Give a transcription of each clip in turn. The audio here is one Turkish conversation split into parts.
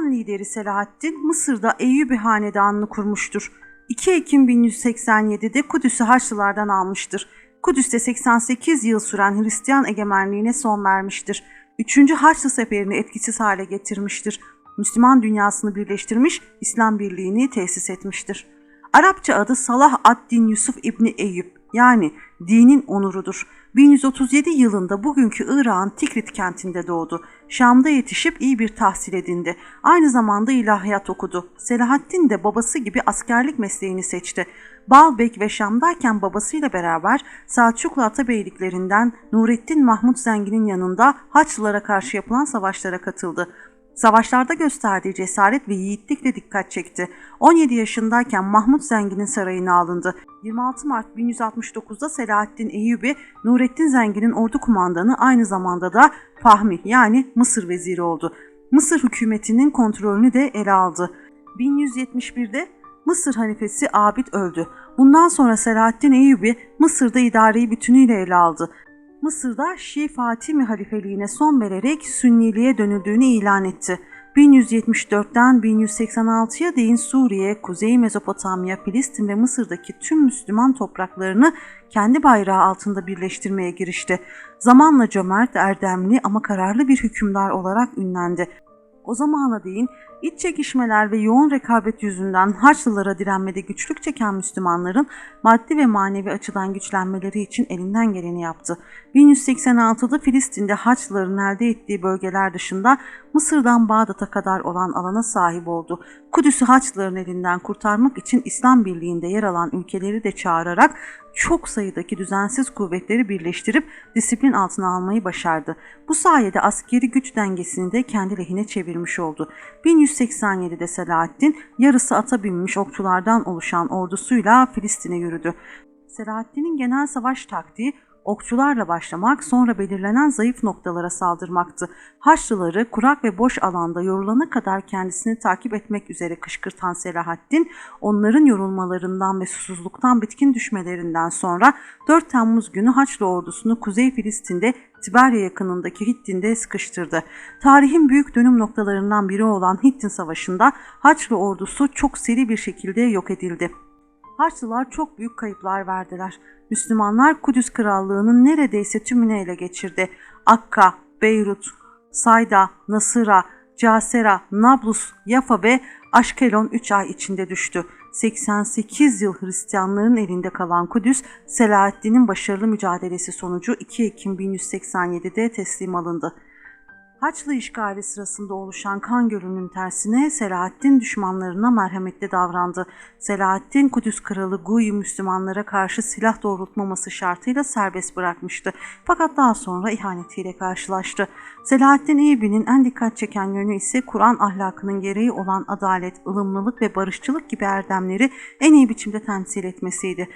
Müslüman lideri Selahaddin Mısır'da Eyyubi Hanedanı'nı kurmuştur. 2 Ekim 1187'de Kudüs'ü Haçlılardan almıştır. Kudüs'te 88 yıl süren Hristiyan egemenliğine son vermiştir. 3. Haçlı Seferi'ni etkisiz hale getirmiştir. Müslüman dünyasını birleştirmiş, İslam birliğini tesis etmiştir. Arapça adı Salah ad-Din Yusuf İbni Eyüp yani dinin onurudur. 1137 yılında bugünkü Irak'ın Tikrit kentinde doğdu. Şam'da yetişip iyi bir tahsil edindi. Aynı zamanda ilahiyat okudu. Selahaddin de babası gibi askerlik mesleğini seçti. Balbek ve Şam'dayken babasıyla beraber Selçuklu Atabeyliklerinden Nurettin Mahmut Zengin'in yanında Haçlılara karşı yapılan savaşlara katıldı. Savaşlarda gösterdiği cesaret ve yiğitlikle dikkat çekti. 17 yaşındayken Mahmut Zengin'in sarayına alındı. 26 Mart 1169'da Selahaddin Eyyubi, Nurettin Zengin'in ordu kumandanı aynı zamanda da Fahmi yani Mısır veziri oldu. Mısır hükümetinin kontrolünü de ele aldı. 1171'de Mısır halifesi Abid öldü. Bundan sonra Selahaddin Eyyubi Mısır'da idareyi bütünüyle ele aldı. Mısır'da Şii Fatimi halifeliğine son vererek Sünniliğe dönüldüğünü ilan etti. 1174'ten 1186'ya değin Suriye, Kuzey Mezopotamya, Filistin ve Mısır'daki tüm Müslüman topraklarını kendi bayrağı altında birleştirmeye girişti. Zamanla cömert, erdemli ama kararlı bir hükümdar olarak ünlendi. O zamana değin iç çekişmeler ve yoğun rekabet yüzünden Haçlılara direnmede güçlük çeken Müslümanların maddi ve manevi açıdan güçlenmeleri için elinden geleni yaptı. 1186'da Filistin'de Haçlıların elde ettiği bölgeler dışında Mısır'dan Bağdat'a kadar olan alana sahip oldu. Kudüs'ü Haçlıların elinden kurtarmak için İslam Birliği'nde yer alan ülkeleri de çağırarak çok sayıdaki düzensiz kuvvetleri birleştirip disiplin altına almayı başardı. Bu sayede askeri güç dengesini de kendi lehine çevirmiş oldu. 1187'de Selahaddin yarısı ata binmiş okçulardan oluşan ordusuyla Filistin'e yürüdü. Selahaddin'in genel savaş taktiği okçularla başlamak sonra belirlenen zayıf noktalara saldırmaktı. Haçlıları kurak ve boş alanda yorulana kadar kendisini takip etmek üzere kışkırtan Selahaddin, onların yorulmalarından ve susuzluktan bitkin düşmelerinden sonra 4 Temmuz günü Haçlı ordusunu Kuzey Filistin'de Tiberya yakınındaki Hittin'de sıkıştırdı. Tarihin büyük dönüm noktalarından biri olan Hittin Savaşı'nda Haçlı ordusu çok seri bir şekilde yok edildi. Haçlılar çok büyük kayıplar verdiler. Müslümanlar Kudüs Krallığı'nın neredeyse tümünü ele geçirdi. Akka, Beyrut, Sayda, Nasıra, Casera, Nablus, Yafa ve Aşkelon 3 ay içinde düştü. 88 yıl Hristiyanların elinde kalan Kudüs, Selahaddin'in başarılı mücadelesi sonucu 2 Ekim 1187'de teslim alındı. Haçlı işgali sırasında oluşan kan gölünün tersine Selahaddin düşmanlarına merhametli davrandı. Selahaddin Kudüs kralı Guy Müslümanlara karşı silah doğrultmaması şartıyla serbest bırakmıştı. Fakat daha sonra ihanetiyle karşılaştı. Selahaddin Eyyubi'nin en dikkat çeken yönü ise Kur'an ahlakının gereği olan adalet, ılımlılık ve barışçılık gibi erdemleri en iyi biçimde temsil etmesiydi.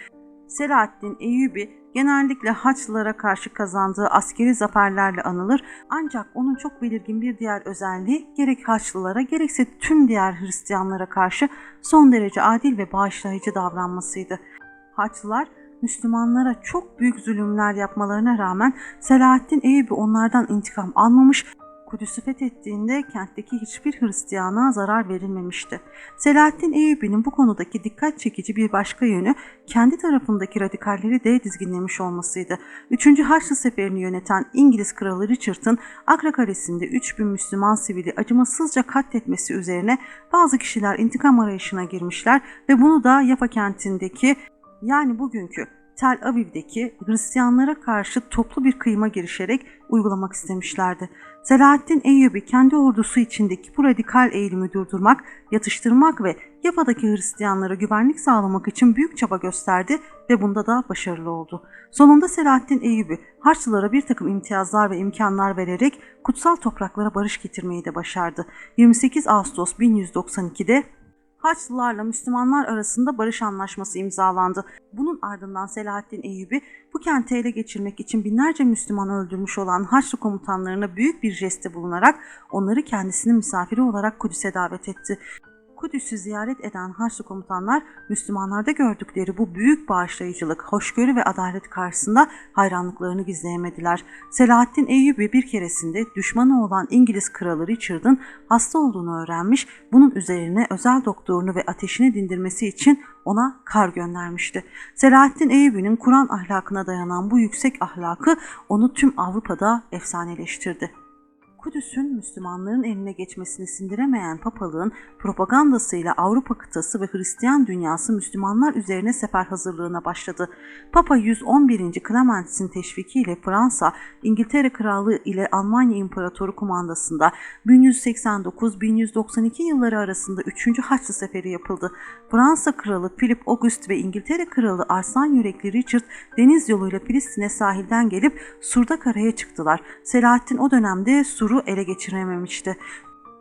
Selahaddin Eyyubi genellikle Haçlılara karşı kazandığı askeri zaferlerle anılır ancak onun çok belirgin bir diğer özelliği gerek Haçlılara gerekse tüm diğer Hristiyanlara karşı son derece adil ve bağışlayıcı davranmasıydı. Haçlılar Müslümanlara çok büyük zulümler yapmalarına rağmen Selahaddin Eyyubi onlardan intikam almamış Kudüs'ü fethettiğinde kentteki hiçbir Hristiyana zarar verilmemişti. Selahaddin Eyyubi'nin bu konudaki dikkat çekici bir başka yönü kendi tarafındaki radikalleri de dizginlemiş olmasıydı. Üçüncü Haçlı Seferi'ni yöneten İngiliz Kralı Richard'ın Akra Kalesi'nde 3000 Müslüman sivili acımasızca katletmesi üzerine bazı kişiler intikam arayışına girmişler ve bunu da Yafa kentindeki yani bugünkü Tel Aviv'deki Hristiyanlara karşı toplu bir kıyıma girişerek uygulamak istemişlerdi. Selahaddin Eyyubi kendi ordusu içindeki bu radikal eğilimi durdurmak, yatıştırmak ve Yafa'daki Hristiyanlara güvenlik sağlamak için büyük çaba gösterdi ve bunda da başarılı oldu. Sonunda Selahaddin Eyyubi Haçlılara bir takım imtiyazlar ve imkanlar vererek kutsal topraklara barış getirmeyi de başardı. 28 Ağustos 1192'de Haçlılarla Müslümanlar arasında barış anlaşması imzalandı. Bunun ardından Selahaddin Eyyubi bu kenti ele geçirmek için binlerce Müslüman öldürmüş olan Haçlı komutanlarına büyük bir jeste bulunarak onları kendisinin misafiri olarak Kudüs'e davet etti. Kudüs'ü ziyaret eden Haçlı komutanlar Müslümanlarda gördükleri bu büyük bağışlayıcılık, hoşgörü ve adalet karşısında hayranlıklarını gizleyemediler. Selahaddin Eyyubi bir keresinde düşmanı olan İngiliz kralı Richard'ın hasta olduğunu öğrenmiş, bunun üzerine özel doktorunu ve ateşini dindirmesi için ona kar göndermişti. Selahaddin Eyyubi'nin Kur'an ahlakına dayanan bu yüksek ahlakı onu tüm Avrupa'da efsaneleştirdi. Kudüs'ün Müslümanların eline geçmesini sindiremeyen papalığın propagandasıyla Avrupa kıtası ve Hristiyan dünyası Müslümanlar üzerine sefer hazırlığına başladı. Papa 111. Clements'in teşvikiyle Fransa, İngiltere Krallığı ile Almanya İmparatoru kumandasında 1189-1192 yılları arasında 3. Haçlı Seferi yapıldı. Fransa Kralı Philip August ve İngiltere Kralı Arslan Yürekli Richard deniz yoluyla Filistin'e sahilden gelip Sur'da karaya çıktılar. Selahaddin o dönemde Sur'u ele geçirememişti.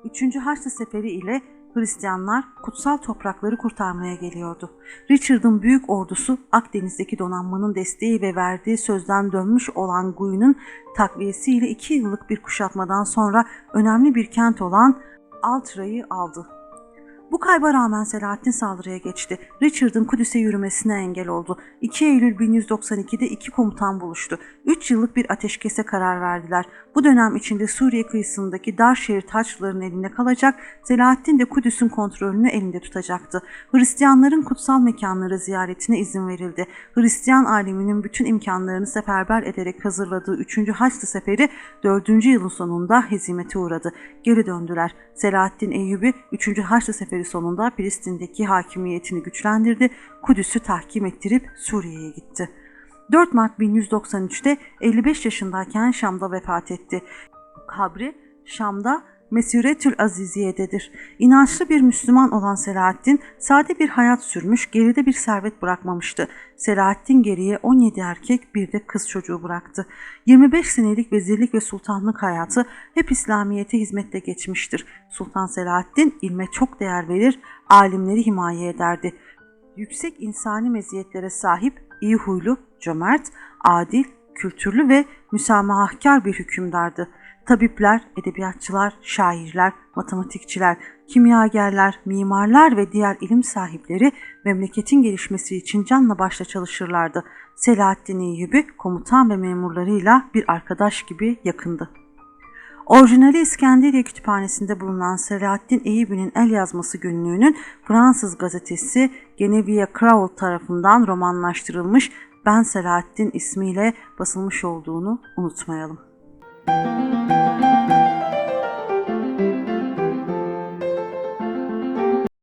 3. Haçlı Seferi ile Hristiyanlar kutsal toprakları kurtarmaya geliyordu. Richard'ın büyük ordusu Akdeniz'deki donanmanın desteği ve verdiği sözden dönmüş olan Guy'un takviyesiyle iki yıllık bir kuşatmadan sonra önemli bir kent olan Altra'yı aldı. Bu kayba rağmen Selahaddin saldırıya geçti. Richard'ın Kudüs'e yürümesine engel oldu. 2 Eylül 1192'de iki komutan buluştu. 3 yıllık bir ateşkese karar verdiler. Bu dönem içinde Suriye kıyısındaki dar şehir Haçlıların elinde kalacak, Selahaddin de Kudüs'ün kontrolünü elinde tutacaktı. Hristiyanların kutsal mekanları ziyaretine izin verildi. Hristiyan aleminin bütün imkanlarını seferber ederek hazırladığı 3. Haçlı Seferi 4. yılın sonunda hezimete uğradı. Geri döndüler. Selahaddin Eyyubi 3. Haçlı Seferi sonunda Filistin'deki hakimiyetini güçlendirdi, Kudüs'ü tahkim ettirip Suriye'ye gitti. 4 Mart 1193'te 55 yaşındayken Şam'da vefat etti. Kabri Şam'da Mesiretül Aziziye'dedir. İnançlı bir Müslüman olan Selahaddin sade bir hayat sürmüş, geride bir servet bırakmamıştı. Selahaddin geriye 17 erkek bir de kız çocuğu bıraktı. 25 senelik vezirlik ve sultanlık hayatı hep İslamiyet'e hizmetle geçmiştir. Sultan Selahaddin ilme çok değer verir, alimleri himaye ederdi. Yüksek insani meziyetlere sahip, iyi huylu, cömert, adil, kültürlü ve müsamahakar bir hükümdardı. Tabipler, edebiyatçılar, şairler, matematikçiler, kimyagerler, mimarlar ve diğer ilim sahipleri memleketin gelişmesi için canla başla çalışırlardı. Selahaddin Eyyubi komutan ve memurlarıyla bir arkadaş gibi yakındı. Orijinali İskenderiye Kütüphanesi'nde bulunan Selahaddin Eyyubi'nin el yazması günlüğünün Fransız gazetesi Genevieve Crowell tarafından romanlaştırılmış Ben Selahaddin ismiyle basılmış olduğunu unutmayalım. Música